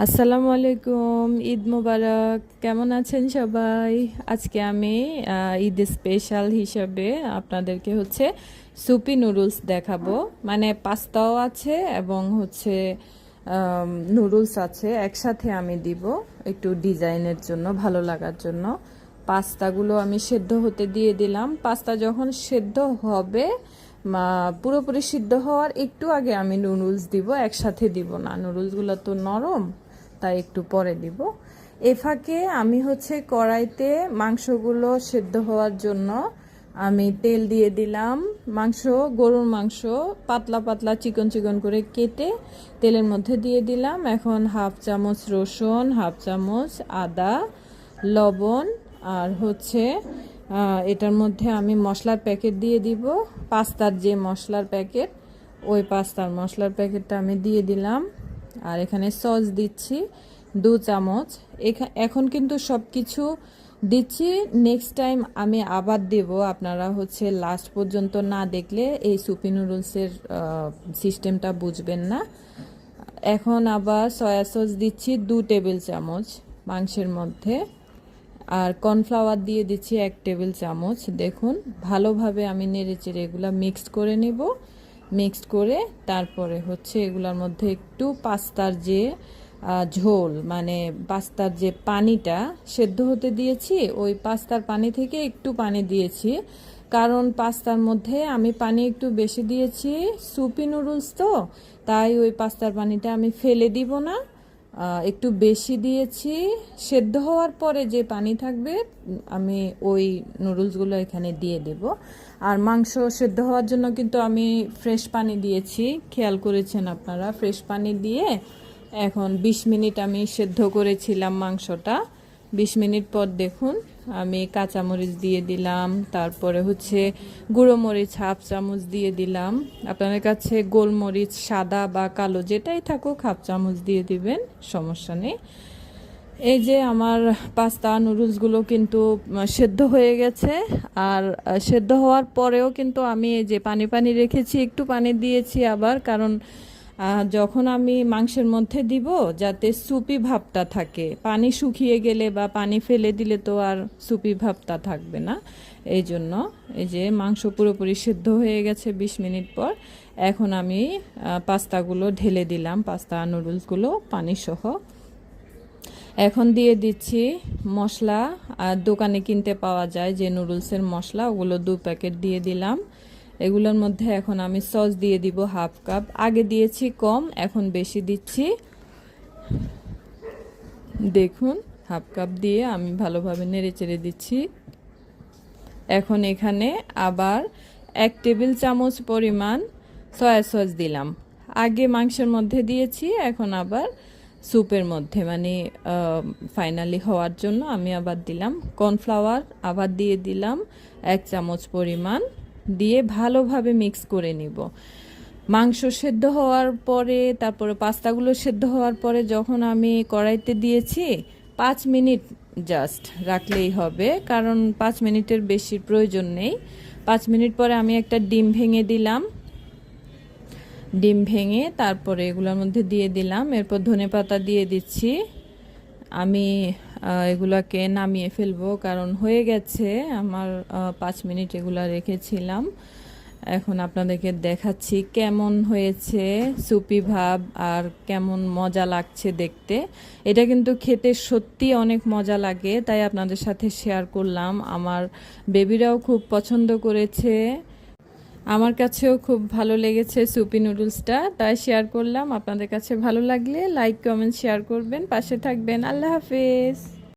আসসালামু আলাইকুম, ঈদ মোবারক। কেমন আছেন সবাই? আজকে আমি ঈদ স্পেশাল হিসাবে আপনাদেরকে হচ্ছে সুপি নুডলস দেখাবো। মানে পাস্তাও আছে এবং হচ্ছে নুডলস আছে। একসাথে আমি দিব একটু ডিজাইনের জন্য, ভালো লাগার জন্য। পাস্তাগুলো আমি সেদ্ধ হতে দিয়ে দিলাম। পাস্তা যখন সেদ্ধ হবে পুরোপুরি সিদ্ধ হওয়ার একটু আগে আমি নুডলস দিব। একসাথে দিব না। নুডলসগুলো তো নরম। তাই একটু পরে দিব এ ফাঁকে আমি হচ্ছে কড়াইতে মাংসগুলো সেদ্ধ হওয়ার জন্য আমি তেল দিয়ে দিলাম। মাংস, গরুর মাংস পাতলা পাতলা চিকন চিকন করে কেটে তেলের মধ্যে দিয়ে দিলাম। এখন হাফ চামচ রসুন, হাফ চামচ আদা, লবণ আর হচ্ছে এটার মধ্যে আমি মশলার প্যাকেট দিয়ে দিব। পাস্তার যে মশলার প্যাকেট, ওই পাস্তার মশলার প্যাকেটটা আমি দিয়ে দিলাম। আর এখানে সস দিচ্ছি, দু চামচ। এখা- এখন কিন্তু সব কিছু দিচ্ছি। নেক্সট টাইম আমি আবার দেব। আপনারা হচ্ছে লাস্ট পর্যন্ত না দেখলে এই সুপি নুডলসের সিস্টেমটা বুঝবেন না। এখন আবার সয়া সস দিচ্ছি দু টেবিল চামচ মাংসের মধ্যে। আর কর্নফ্লাওয়ার দিয়ে দিচ্ছি এক টেবিল চামচ। দেখুন, ভালোভাবে আমি নেড়ে চেড়ে এগুলো মিক্সড করে নেব। মিক্সড করে তারপরে হচ্ছে এগুলোর মধ্যে একটু পাস্তার যে ঝোল মানে পাস্তার যে পানিটা সেদ্ধ হতে দিয়েছি, ওই পাস্তার পানি থেকে একটু পানি দিয়েছি। কারণ পাস্তার মধ্যে আমি পানি একটু বেশি দিয়েছি, সুপি নুডলস তো, তাই ওই পাস্তার পানিটা আমি ফেলে দিব না। একটু বেশি দিয়েছি। সেদ্ধ হওয়ার পরে যে পানি থাকবে, আমি ওই নুডলসগুলো এখানে দিয়ে দেব। আর মাংস সেদ্ধ হওয়ার জন্য কিন্তু আমি ফ্রেশ পানি দিয়েছি। খেয়াল করেছেন আপনারা? ফ্রেশ পানি দিয়ে এখন ২০ মিনিট আমি সেদ্ধ করেছিলাম মাংসটা। ২০ মিনিট পর দেখুন আমি কাঁচামরিচ দিয়ে দিলাম, তারপরে হচ্ছে গুঁড়ো মরিচ, হাফ চামচ দিয়ে দিলাম। আপনাদের কাছে গোলমরিচ, সাদা বা কালো যেটাই থাকুক হাফ চামচ দিয়ে দিবেন, সমস্যা নেই। এই যে আমার পাস্তা নুডলসগুলো কিন্তু সেদ্ধ হয়ে গেছে, আর সেদ্ধ হওয়ার পরেও কিন্তু আমি এই যে পানি পানি রেখেছি, একটু পানি দিয়েছি আবার, কারণ যখন আমি মাংসের মধ্যে দিব, যাতে সুপি ভাবটা থাকে। পানি শুকিয়ে গেলে বা পানি ফেলে দিলে তো আর সুপি ভাবটা থাকবে না। এই জন্য এই যে মাংস পুরোপুরি সিদ্ধ হয়ে গেছে বিশ মিনিট পর, এখন আমি পাস্তাগুলো ঢেলে দিলাম, পাস্তা নুডলসগুলো পানি সহ এখন দিয়ে দিচ্ছি মশলা। আর দোকানে কিনতে পাওয়া যায় যে নুডলসের মশলা, ওগুলো দু প্যাকেট দিয়ে দিলাম। এগুলোর মধ্যে এখন আমি সস দিয়ে দিব হাফ কাপ। আগে দিয়েছি কম, এখন বেশি দিচ্ছি। দেখুন, হাফ কাপ দিয়ে আমি ভালোভাবে নেড়ে চেড়ে দিচ্ছি। এখন এখানে আবার এক টেবিল চামচ পরিমাণ সয়া সস দিলাম। আগে মাংসের মধ্যে দিয়েছি, এখন আবার স্যুপের মধ্যে। মানে ফাইনালি হওয়ার জন্য আমি আবার দিলাম। কর্নফ্লাওয়ার আবার দিয়ে দিলাম এক চামচ পরিমাণ। দিয়ে ভালোভাবে মিক্স করে নিব। মাংস সেদ্ধ হওয়ার পরে, তারপরে পাস্তাগুলো সেদ্ধ হওয়ার পরে যখন আমি কড়াইতে দিয়েছি, পাঁচ মিনিট জাস্ট রাখলেই হবে। কারণ পাঁচ মিনিটের বেশি প্রয়োজন নেই। পাঁচ মিনিট পরে আমি একটা ডিম ভেঙে দিলাম। ডিম ভেঙে তারপরে এগুলোর মধ্যে দিয়ে দিলাম। এরপর ধনে পাতা দিয়ে দিচ্ছি। আমি এগুলাকে নামিয়ে ফেলব। কারণ হয়ে গেছে, আমার পাঁচ মিনিট এগুলা রেখেছিলাম। এখন আপনাদেরকে দেখাচ্ছি কেমন হয়েছে সুপি ভাব আর কেমন মজা লাগছে দেখতে। এটা কিন্তু খেতে সত্যি অনেক মজা লাগে, তাই আপনাদের সাথে শেয়ার করলাম। আমার বেবিরাও খুব পছন্দ করেছে। আমার কাছেও খুব ভালো লেগেছে সুপি নুডলসটা, তাই শেয়ার করলাম। আপনাদের কাছে ভালো লাগলে লাইক কমেন্ট শেয়ার করবেন। পাশে থাকবেন। আল্লাহ হাফেজ।